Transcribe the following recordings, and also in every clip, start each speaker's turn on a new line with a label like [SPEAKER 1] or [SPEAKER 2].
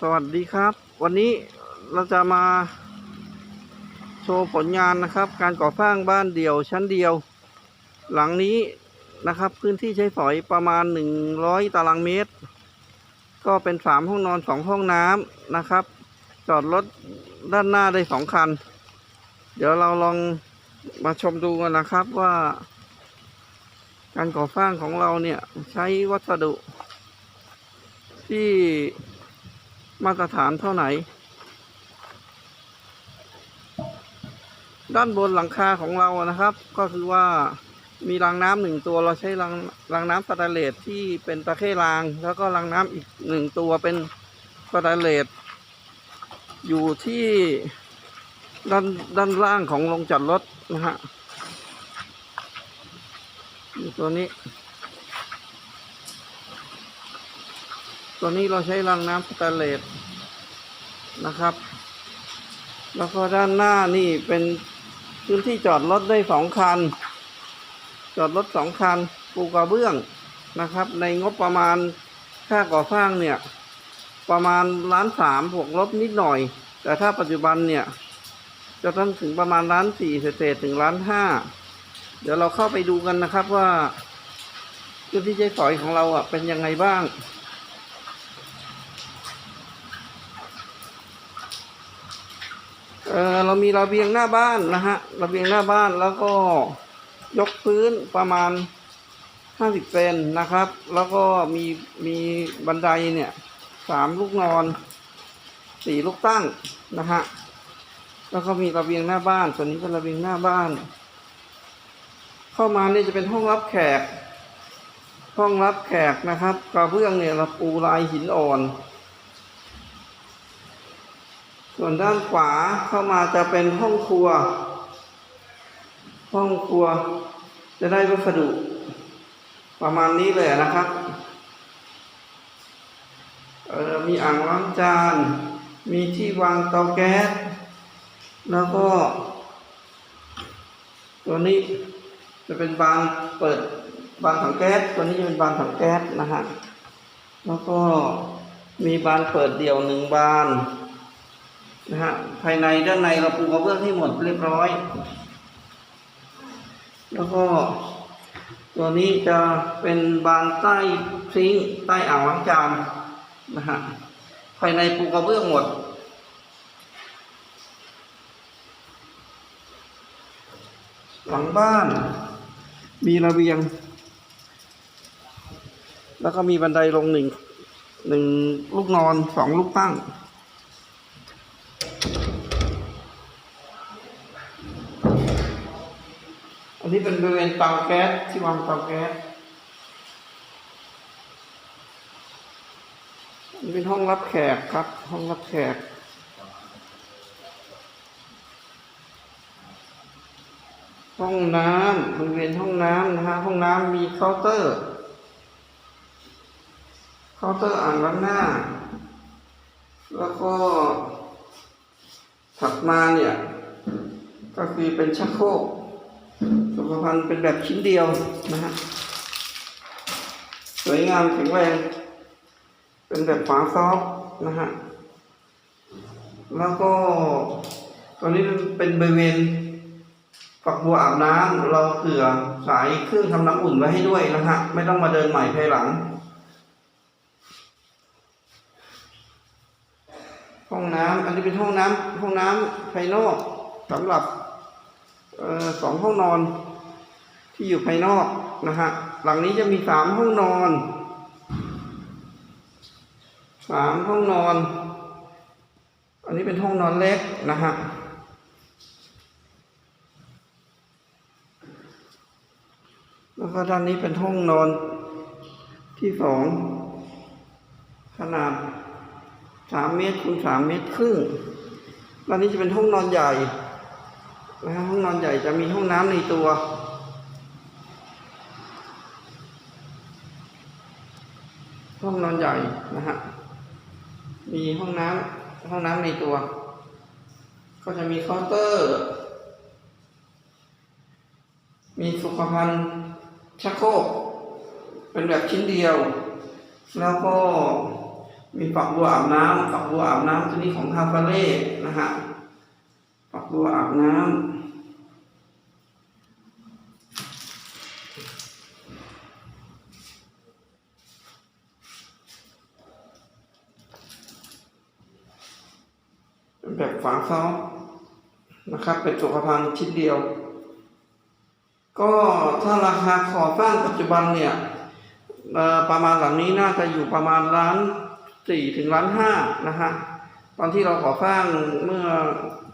[SPEAKER 1] สวัสดีครับ วันนี้เราจะมา โชว์ผลงานนะครับ การก่อสร้างบ้านเดี่ยวชั้นเดียว หลังนี้นะครับ พื้นที่ใช้สอยประมาณหนึ่งร้อยตารางเมตร ก็เป็นสามห้องนอนสองห้องน้ำนะครับ จอดรถด้านหน้าได้สองคัน เดี๋ยวเราลองมาชมดูกันนะครับว่า การก่อสร้างของเราเนี่ยใช้วัสดุที่ มาตรฐานเท่าไหน ด้านบนหลังคาของเรานะครับ ก็คือว่ามีรางน้ำหนึ่งตัวเราใช้รางรางน้ำสแตนเลสที่เป็นตะเข้ราง แล้วก็รางน้ำอีกหนึ่งตัวเป็นสแตนเลสอยู่ที่ด้านด้านล่างของโรงจัดรถนะฮะอยู่ตัวนี้ ตัวนี้เราใช้รางน้ำสแตนเลสนะครับ แล้วก็ด้านหน้านี่เป็นพื้นที่จอดรถได้สองคัน จอดรถสองคันปูกระเบื้องนะครับ ในงบประมาณค่าก่อสร้างเนี่ย ประมาณล้านสามบวกลบนิดหน่อย แต่ถ้าปัจจุบันเนี่ย จะต้องถึงประมาณล้านสี่เศษถึงล้านห้าเดี๋ยวเราเข้าไปดูกันนะครับว่าพื้นที่ใช้สอยของเราอะเป็นยังไงบ้าง ออเรามีระเบียงหน้าบ้านนะฮะระเบียงหน้าบ้านแล้วก็ยกพื้นประมาณห้าสิบเซนนะครับ แล้วก็มีมีบันไดเนี่ยสามลูกนอนสี่ลูกตั้งนะฮะแล้วก็มีระเบียงหน้าบ้านส่วนนี้เป็นระเบียงหน้าบ้าน เข้ามาเนี่ยจะเป็นห้องรับแขก ห้องรับแขกนะครับกระเบื้องเนี่ยเราปูลายหินอ่อน ส่วนด้านขวาเข้ามาจะเป็นห้องครัว ห้องครัว จะได้วัสดุ ประมาณนี้เลยนะครับมีอ่างล้างจาน มีที่วางเตาแก๊ส แล้วก็ ตัวนี้จะเป็นบานเปิดบานถังแก๊ส ตัวนี้จะเป็นบานถังแก๊สนะฮะ แล้วก็มีบานเปิดเดี่ยวหนึ่งบาน นะฮะภายในด้านในเราปูกระเบื้องให้หมดเรียบร้อย แล้วก็ตัวนี้จะเป็นบานใต้ซิงใต้อ่างล้างจานนะฮะภายในปูกระเบื้องหมดหลังบ้าน มีระเบียง แล้วก็มีบันไดลงหนึ่งหนึ่งลูกนอนสองลูกตั้ง อันนี้เป็นบริเวณเตาแก๊สที่วางเตาแก๊สอันนี้เป็นห้องรับแขกครับ ห้องรับแขก ห้องน้ำบริเวณห้องน้ำนะฮะห้องน้ำมีเคาน์เตอร์เคาน์เตอร์อ่างล้างหน้า แล้วก็ถัดมาเนี่ย ก็คือเป็นชักโครก สุขภัณฑ์เป็นแบบชิ้นเดียวนะฮะสวยงามแข็งแรง เป็นแบบฝาซอฟนะฮะ แล้วก็ตอนนี้เป็นบริเวณฝักบัวอาบน้ำเราเผื่อสายเครื่องทำน้ำอุ่นไว้ให้ด้วยนะฮะ ไม่ต้องมาเดินใหม่ภายหลัง ห้องน้ำอันนี้เป็นห้องน้ำห้องน้ำภายนอกสำหรับออสองห้องนอน ที่อยู่ภายนอกนะฮะหลังนี้จะมีสามห้องนอนสามห้องนอน อันนี้เป็นห้องนอนเล็กนะฮะแล้วก็ด้านนี้เป็นห้องนอนที่สองขนาดสามเมตรคูณสามเมตรครึ่งด้านนี้จะเป็นห้องนอนใหญ่นะฮะห้องนอนใหญ่จะมีห้องน้ำในตัว ห้องนอนใหญ่นะฮะ มีห้องน้ำห้องน้ำในตัว ก็จะมีเคาน์เตอร์ มีสุขภัณฑ์ชักโครกเป็นแบบชิ้นเดียว แล้วก็มีฝักบัวอาบน้ำฝักบัวอาบน้ำตัวนี้ของคาฟาเล่นะฮะฝักบัวอาบน้ำ แบบฝาเฟ้านะครับ เป็นสุขภัณฑ์ชิ้นเดียว ก็ถ้าราคาขอสร้างปัจจุบันเนี่ยประมาณหลังนี้น่าจะอยู่ประมาณล้านสี่ถึงล้านห้านะฮะตอนที่เราขอสร้างเมื่อ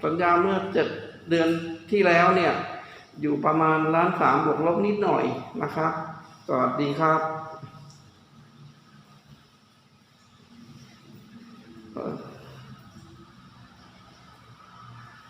[SPEAKER 1] สัญญาเมื่อเจ็ดเดือนที่แล้วเนี่ย อยู่ประมาณล้านสามบวกลบนิดหน่อยนะครับสวัสดีครับเอ